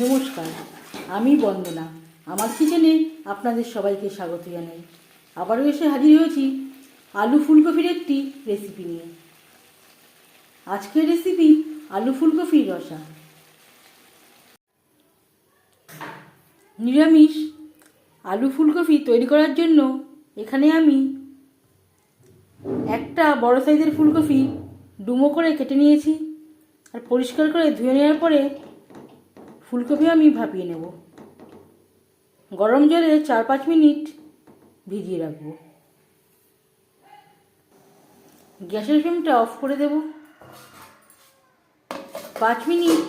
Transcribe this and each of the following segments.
নমস্কার, আমি বন্দনা। আমার কিচেনে আপনাদের সবাইকে স্বাগত জানাই। আবারও এসে হাজির হয়েছি আলু ফুলকপির একটি রেসিপি নিয়ে। আজকের রেসিপি আলু ফুলকপির রসা। নিরামিষ আলু ফুলকপি তৈরি করার জন্য এখানে আমি একটা বড় সাইজের ফুলকপি ডুমো করে কেটে নিয়েছি। আর পরিষ্কার করে ধুয়ে নেওয়ার পরে ফুলকপি আমি ভাপিয়ে নেব। গরম জলে চার পাঁচ মিনিট ভিজিয়ে রাখব। গ্যাসের ফ্লেমটা অফ করে দেব। পাঁচ মিনিট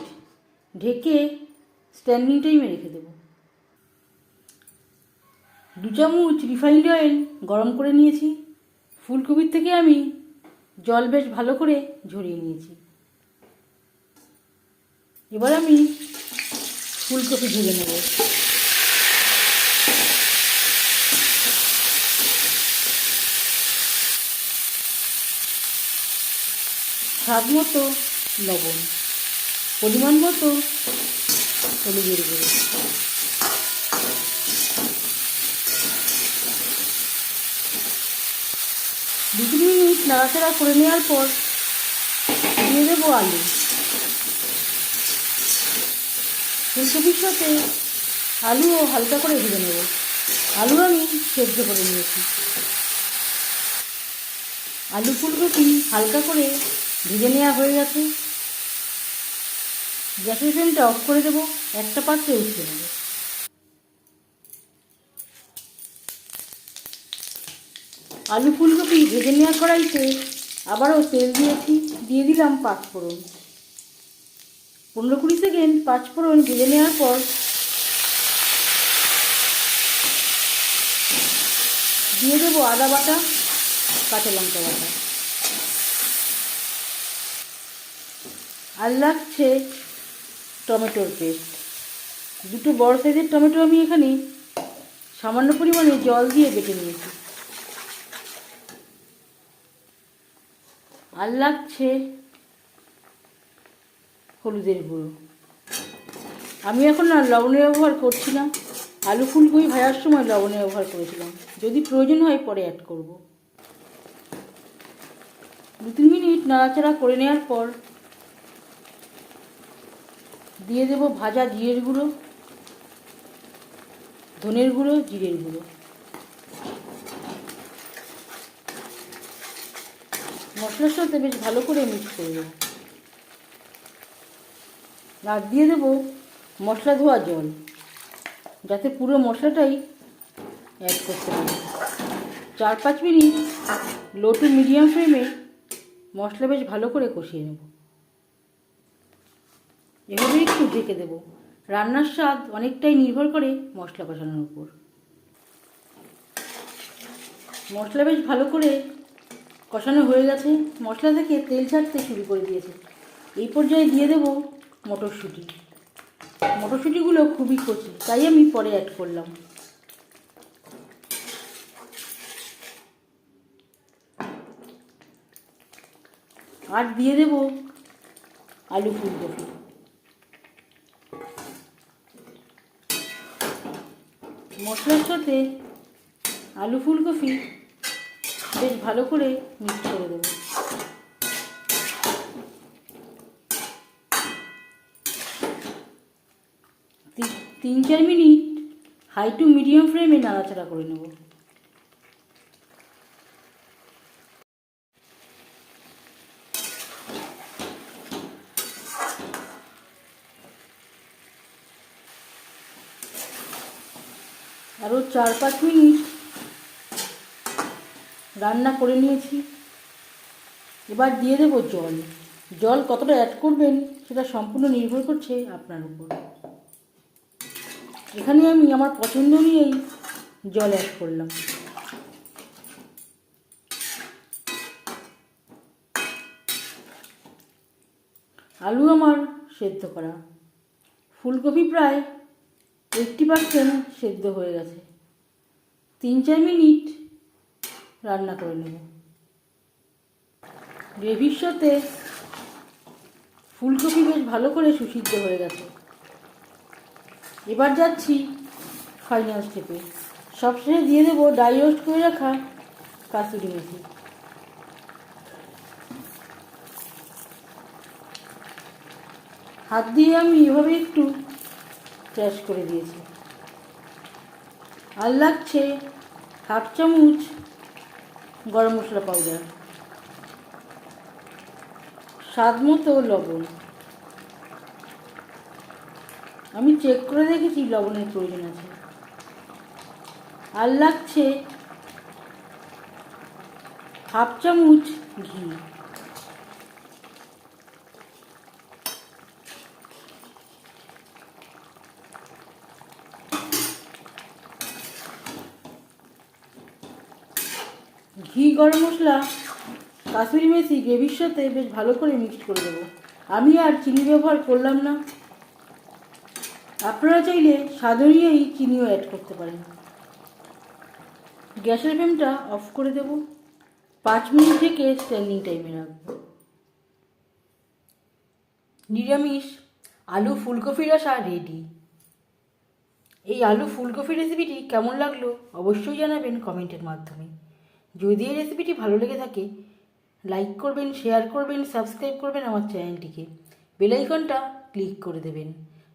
ঢেকে স্ট্যান্ডিং টাইমে রেখে দেব। দু চামচ রিফাইন্ড অয়েল গরম করে নিয়েছি। ফুলকপির থেকে আমি জল বেশ ভালো করে ঝরিয়ে নিয়েছি। এবার আমি ফুলকপি ভেজে নেব। স্বাদ মতো লবণ, পরিমাণ মতো হলুদের গুঁড়ো। দু তিন মিনিট নাড়াচাড়া করে নেওয়ার পর দিয়ে দেবো আলু। ফুলকপির সাথে আলুও হালকা করে ভেজে নেব। আলু আমি সেদ্ধ করে নিয়েছি। আলু ফুলকপি হালকা করে ভেজে নেওয়া হয়ে গেছে। গ্যাসের ফ্লেমটা অফ করে দেবো, একটা পাত্রে উঠিয়ে নেব। আলু ফুলকপি ভেজে নেওয়া কড়াইতে আবারও তেল দিয়েছি, দিয়ে দিলাম পাঁচফোড়ন পনেরো কুড়ি সেকেন্ড, পাঁচ পাঁচফোড়ন ভেজে নেওয়ার পর দিয়ে দেবো আদা বাটা, কাঁচা লঙ্কা বাটা। আর লাগছে টমেটোর পেস্ট। দুটো বড় সাইজের টমেটো আমি এখানে সামান্য পরিমাণে জল দিয়ে বেটে নিয়েছি। আর লাগছে হলুদের গুঁড়ো। আমি এখন আর লবণের ব্যবহার করছি না। আলু ফুলকপি ভাজার সময় লবণের ব্যবহার করেছিলাম। যদি প্রয়োজন হয় পরে অ্যাড করব। দু তিন মিনিট নাড়াচাড়া করে নেওয়ার পর দিয়ে দেব ভাজা জিরের গুঁড়ো, ধনের গুঁড়ো, জিরের গুঁড়ো। মশলার সাথে বেশ ভালো করে মিক্স করে দেবো আর দিয়ে দেবো মশলা ধোয়া জল। যাতে পুরো মশলাটাই অ্যাড করতে পারি। চার পাঁচ মিনিট লো টু মিডিয়াম ফ্লেমে মশলা বেশ ভালো করে কষিয়ে নেব। এভাবে একটু ঢেকে দেবো। রান্নার স্বাদ অনেকটাই নির্ভর করে মশলা কষানোর উপর। মশলা বেশ ভালো করে কষানো হয়ে গেছে। মশলা থেকে তেল ছাড়তে শুরু করে দিয়েছে। এই পর্যায়ে দিয়ে দেবো মটরশুঁটি। মটরশুঁটিগুলো খুবই কচি তাই আমি পরে অ্যাড করলাম। আর দিয়ে দেবো আলু ফুলকপি। মশলার সাথে আলু ফুলকপি বেশ ভালো করে মিক্স করে দেবো। তিন চার মিনিট, হাই টু মিডিয়াম ফ্লেমে নাড়াচাড়া করে নেব। আরও চার পাঁচ মিনিট রান্না করে নিয়েছি। এবার দিয়ে দেবো জল। জল কতটা অ্যাড করবেন সেটা সম্পূর্ণ নির্ভর করছে আপনার উপর। এখানে আমি আমার পছন্দ নিয়েই জল অ্যাড করলাম। আলু আমার সেদ্ধ করা। ফুলকপি প্রায় এইটটি পার্সেন্ট সেদ্ধ হয়ে গেছে। তিন চার মিনিট রান্না করে নেব। গ্রেভির সাথে ফুলকপি বেশ ভালো করে সুসিদ্ধ হয়ে গেছে। এবার যাচ্ছি ফাইনাল স্টেপে সবশেষে দিয়ে দেবো ডাই রোস্ট করে রাখা কাসুরি মেথি হাত দিয়ে আমি এভাবে একটু ক্র্যাশ করে দিয়েছি। আর লাগছে হাফ চামচ গরম মশলা পাউডার স্বাদ মতো লবণ। আমি চেক করে দেখেছি, লবণের প্রয়োজন আছে। আর লাগছে হাফ চামচ ঘি। ঘি গরম মশলা, কাশ্মীরি মেথি, গ্রেভির সাথে বেশ ভালো করে মিক্সড করে দেবো। আমি আর চিনি ব্যবহার করলাম না। আপনারা চাইলে অনুযায়ী চিনিও অ্যাড করতে পারেন। গ্যাসের ফ্লেমটা অফ করে দেব। পাঁচ মিনিট থেকে স্ট্যান্ডিং টাইমে রাখব। নিরামিষ আলু ফুলকপি রসা রেডি এই আলু ফুলকপি রেসিপিটি কেমন লাগল অবশ্যই জানাবেন কমেন্টের মাধ্যমে। যদি এই রেসিপিটি ভালো লেগে থাকে লাইক করবেন শেয়ার করবেন সাবস্ক্রাইব করবেন আমার চ্যানেলটিকে বেলাইকনটা ক্লিক করে দেবেন।